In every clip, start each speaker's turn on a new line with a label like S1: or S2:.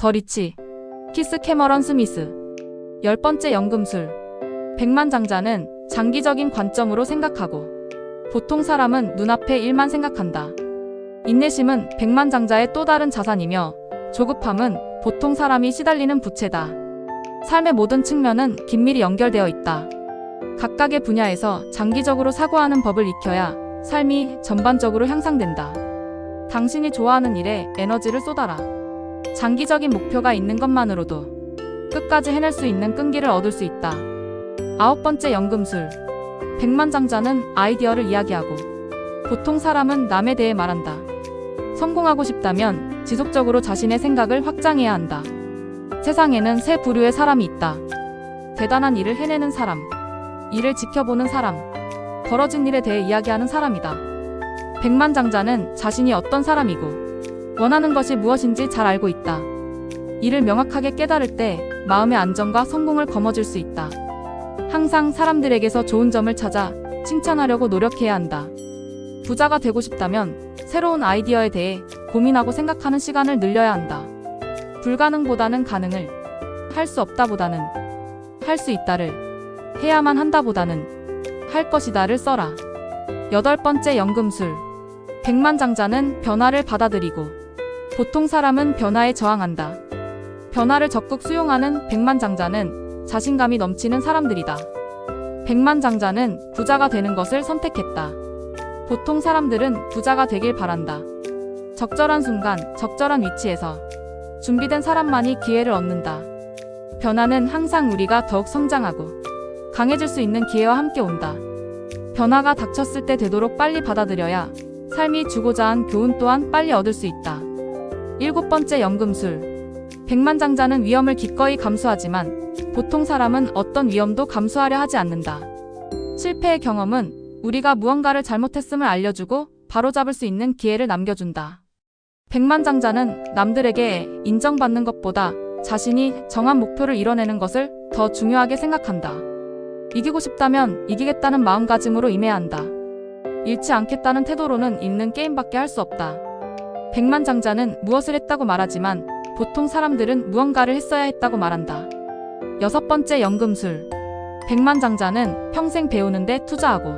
S1: 더 리치, 키스 캐머런 스미스. 열 번째 연금술. 백만장자는 장기적인 관점으로 생각하고 보통 사람은 눈앞의 일만 생각한다. 인내심은 백만장자의 또 다른 자산이며 조급함은 보통 사람이 시달리는 부채다. 삶의 모든 측면은 긴밀히 연결되어 있다. 각각의 분야에서 장기적으로 사고하는 법을 익혀야 삶이 전반적으로 향상된다. 당신이 좋아하는 일에 에너지를 쏟아라. 장기적인 목표가 있는 것만으로도 끝까지 해낼 수 있는 끈기를 얻을 수 있다. 아홉 번째 연금술. 백만장자는 아이디어를 이야기하고 보통 사람은 남에 대해 말한다. 성공하고 싶다면 지속적으로 자신의 생각을 확장해야 한다. 세상에는 세 부류의 사람이 있다. 대단한 일을 해내는 사람, 일을 지켜보는 사람, 벌어진 일에 대해 이야기하는 사람이다. 백만장자는 자신이 어떤 사람이고 원하는 것이 무엇인지 잘 알고 있다. 이를 명확하게 깨달을 때 마음의 안정과 성공을 거머쥘 수 있다. 항상 사람들에게서 좋은 점을 찾아 칭찬하려고 노력해야 한다. 부자가 되고 싶다면 새로운 아이디어에 대해 고민하고 생각하는 시간을 늘려야 한다. 불가능보다는 가능을, 할 수 없다보다는 할 수 있다를, 해야만 한다보다는 할 것이다를 써라. 여덟 번째 연금술. 백만장자는 변화를 받아들이고 보통 사람은 변화에 저항한다. 변화를 적극 수용하는 백만장자는 자신감이 넘치는 사람들이다. 백만장자는 부자가 되는 것을 선택했다. 보통 사람들은 부자가 되길 바란다. 적절한 순간, 적절한 위치에서 준비된 사람만이 기회를 얻는다. 변화는 항상 우리가 더욱 성장하고 강해질 수 있는 기회와 함께 온다. 변화가 닥쳤을 때 되도록 빨리 받아들여야 삶이 주고자 한 교훈 또한 빨리 얻을 수 있다. 일곱 번째 연금술. 백만장자는 위험을 기꺼이 감수하지만 보통 사람은 어떤 위험도 감수하려 하지 않는다. 실패의 경험은 우리가 무언가를 잘못했음을 알려주고 바로잡을 수 있는 기회를 남겨준다. 백만장자는 남들에게 인정받는 것보다 자신이 정한 목표를 이뤄내는 것을 더 중요하게 생각한다. 이기고 싶다면 이기겠다는 마음가짐으로 임해야 한다. 잃지 않겠다는 태도로는 있는 게임밖에 할 수 없다. 백만장자는 무엇을 했다고 말하지만 보통 사람들은 무언가를 했어야 했다고 말한다. 여섯 번째 연금술. 백만장자는 평생 배우는데 투자하고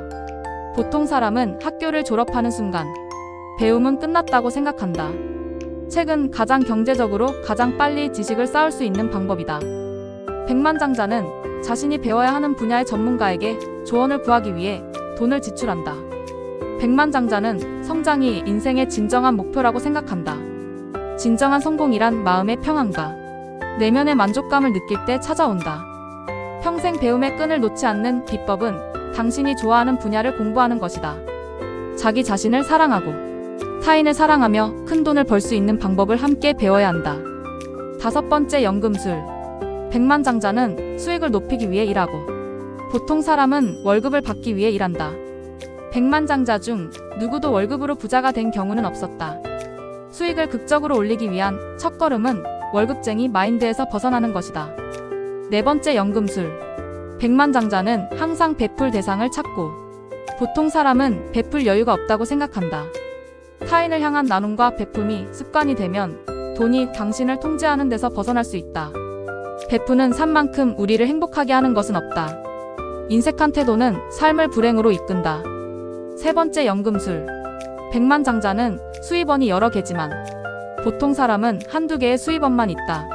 S1: 보통 사람은 학교를 졸업하는 순간 배움은 끝났다고 생각한다. 책은 가장 경제적으로 가장 빨리 지식을 쌓을 수 있는 방법이다. 백만장자는 자신이 배워야 하는 분야의 전문가에게 조언을 구하기 위해 돈을 지출한다. 백만장자는 성장이 인생의 진정한 목표라고 생각한다. 진정한 성공이란 마음의 평안과 내면의 만족감을 느낄 때 찾아온다. 평생 배움의 끈을 놓지 않는 비법은 당신이 좋아하는 분야를 공부하는 것이다. 자기 자신을 사랑하고 타인을 사랑하며 큰 돈을 벌 수 있는 방법을 함께 배워야 한다. 다섯 번째 연금술. 백만장자는 수익을 높이기 위해 일하고 보통 사람은 월급을 받기 위해 일한다. 백만장자 중 누구도 월급으로 부자가 된 경우는 없었다. 수익을 극적으로 올리기 위한 첫걸음은 월급쟁이 마인드에서 벗어나는 것이다. 네 번째 연금술. 백만장자는 항상 베풀 대상을 찾고 보통 사람은 베풀 여유가 없다고 생각한다. 타인을 향한 나눔과 베품이 습관이 되면 돈이 당신을 통제하는 데서 벗어날 수 있다. 베푸는 삶만큼 우리를 행복하게 하는 것은 없다. 인색한 태도는 삶을 불행으로 이끈다. 세 번째 연금술. 백만장자는 수입원이 여러 개지만 보통 사람은 한두 개의 수입원만 있다.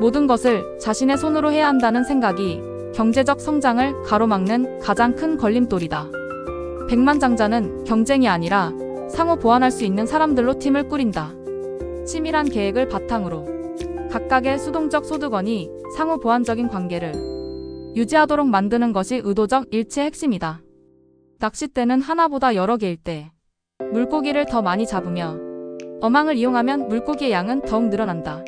S1: 모든 것을 자신의 손으로 해야 한다는 생각이 경제적 성장을 가로막는 가장 큰 걸림돌이다. 백만장자는 경쟁이 아니라 상호 보완할 수 있는 사람들로 팀을 꾸린다. 치밀한 계획을 바탕으로 각각의 수동적 소득원이 상호 보완적인 관계를 유지하도록 만드는 것이 의도적 일치의 핵심이다. 낚싯대는 하나보다 여러 개일 때 물고기를 더 많이 잡으며 어망을 이용하면 물고기의 양은 더욱 늘어난다.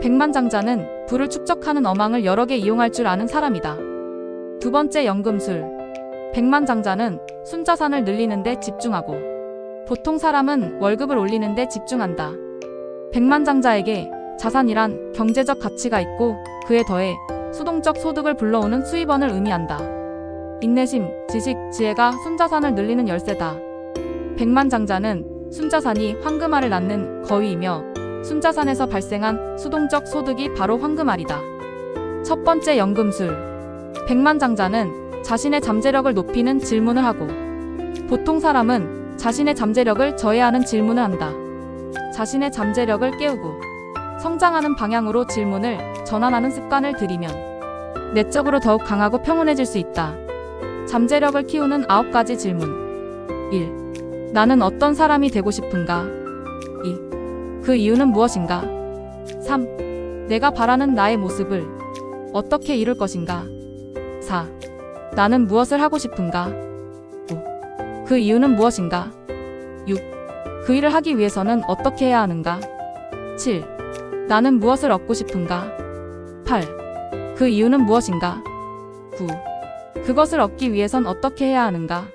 S1: 백만장자는 불을 축적하는 어망을 여러 개 이용할 줄 아는 사람이다. 두 번째 연금술. 백만장자는 순자산을 늘리는데 집중하고 보통 사람은 월급을 올리는데 집중한다. 백만장자에게 자산이란 경제적 가치가 있고 그에 더해 수동적 소득을 불러오는 수입원을 의미한다. 인내심, 지식, 지혜가 순자산을 늘리는 열쇠다. 백만장자는 순자산이 황금알을 낳는 거위이며 순자산에서 발생한 수동적 소득이 바로 황금알이다. 첫 번째 연금술. 백만장자는 자신의 잠재력을 높이는 질문을 하고 보통 사람은 자신의 잠재력을 저해하는 질문을 한다. 자신의 잠재력을 깨우고 성장하는 방향으로 질문을 전환하는 습관을 들이면 내적으로 더욱 강하고 평온해질 수 있다. 잠재력을 키우는 아홉 가지 질문. 1. 나는 어떤 사람이 되고 싶은가? 2. 그 이유는 무엇인가? 3. 내가 바라는 나의 모습을 어떻게 이룰 것인가? 4. 나는 무엇을 하고 싶은가? 5. 그 이유는 무엇인가? 6. 그 일을 하기 위해서는 어떻게 해야 하는가? 7. 나는 무엇을 얻고 싶은가? 8. 그 이유는 무엇인가? 9. 그것을 얻기 위해선 어떻게 해야 하는가?